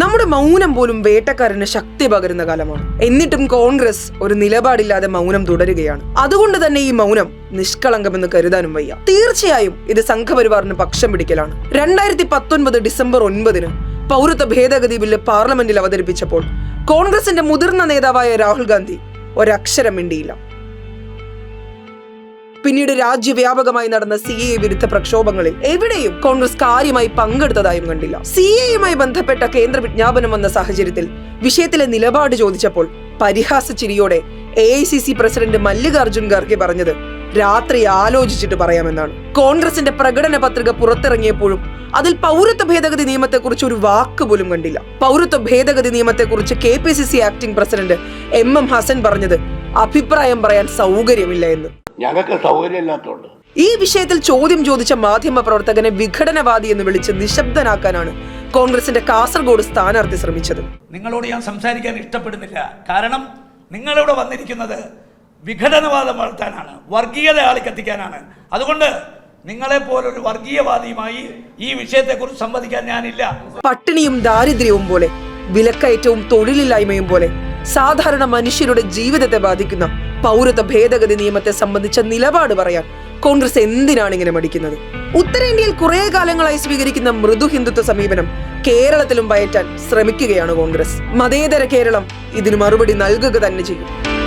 നമ്മുടെ മൗനം പോലും വേട്ടക്കാരന് ശക്തി പകരുന്ന കാലമാണ്. എന്നിട്ടും കോൺഗ്രസ് ഒരു നിലപാടില്ലാതെ മൗനം തുടരുകയാണ്. അതുകൊണ്ട് തന്നെ ഈ മൗനം നിഷ്കളങ്കമെന്ന് കരുതാനും വയ്യ. തീർച്ചയായും ഇത് സംഘപരിവാറിന് പക്ഷം പിടിക്കലാണ്. രണ്ടായിരത്തി പത്തൊൻപത് ഡിസംബർ ഒൻപതിന് പൗരത്വ ഭേദഗതി ബില്ല് പാർലമെന്റിൽ അവതരിപ്പിച്ചപ്പോൾ കോൺഗ്രസിന്റെ മുതിർന്ന നേതാവായ രാഹുൽ ഗാന്ധി ഒരക്ഷരം മിണ്ടിയില്ല. പിന്നീട് രാജ്യവ്യാപകമായി നടന്ന സി എ വിരുദ്ധ പ്രക്ഷോഭങ്ങളിൽ എവിടെയും കോൺഗ്രസ് കാര്യമായി പങ്കെടുത്തതായും കണ്ടില്ല. സി എയുമായി ബന്ധപ്പെട്ട കേന്ദ്ര വിജ്ഞാപനം വന്ന സാഹചര്യത്തിൽ വിഷയത്തിലെ നിലപാട് ചോദിച്ചപ്പോൾ പരിഹാസ ചിരിയോടെ A I C C president Mallikarjun Kharge പറഞ്ഞത് രാത്രി ആലോചിച്ചിട്ട് പറയാമെന്നാണ്. കോൺഗ്രസിന്റെ പ്രകടന പത്രിക പുറത്തിറങ്ങിയപ്പോഴും അതിൽ പൗരത്വ ഭേദഗതി നിയമത്തെക്കുറിച്ച് ഒരു വാക്ക് പോലും കണ്ടില്ല. പൗരത്വ ഭേദഗതി നിയമത്തെക്കുറിച്ച് K P C C acting president M M Hassan പറഞ്ഞത് അഭിപ്രായം പറയാൻ സൗകര്യമില്ല എന്ന്. ഞങ്ങൾക്ക് സൗകര്യമില്ലാത്തതുകൊണ്ട് ഈ വിഷയത്തിൽ ചോദ്യം ചോദിച്ച മാധ്യമ പ്രവർത്തകനെ വിഘടനവാദി എന്ന് വിളിച്ച് നിശബ്ദനാക്കാനാണ് കോൺഗ്രസിന്റെ കാസർഗോഡ് സ്ഥാനാർത്ഥി ശ്രമിച്ചത്. നിങ്ങളോട് ഞാൻ സംസാരിക്കാൻ ഇഷ്ടപ്പെടുന്നില്ല. കാരണം നിങ്ങളിവിടെ വന്നിരിക്കുന്നത് വിഘടനവാദം വളർത്താനാണ് വർഗീയത ആളിക്കത്തിക്കാനാണ്. അതുകൊണ്ട് നിങ്ങളെ പോലൊരു വർഗീയവാദിയുമായി ഈ വിഷയത്തെക്കുറിച്ച് സംവദിക്കാൻ ഞാനില്ല. പട്ടിണിയും ദാരിദ്ര്യവും പോലെ വിലക്കയറ്റവും തൊഴിലില്ലായ്മയും പോലെ സാധാരണ മനുഷ്യരുടെ ജീവിതത്തെ ബാധിക്കുന്ന പൗരത്വ ഭേദഗതി നിയമത്തെ സംബന്ധിച്ച നിലപാട് പറയാൻ കോൺഗ്രസ് എന്തിനാണ് ഇങ്ങനെ മടിക്കുന്നത്? ഉത്തരേന്ത്യയിൽ കുറെ കാലങ്ങളായി സ്വീകരിക്കുന്ന മൃദു ഹിന്ദുത്വ സമീപനം കേരളത്തിലും പയറ്റാൻ ശ്രമിക്കുകയാണ് കോൺഗ്രസ്. മതേതര കേരളം ഇതിന് മറുപടി നൽകുക തന്നെ ചെയ്യും.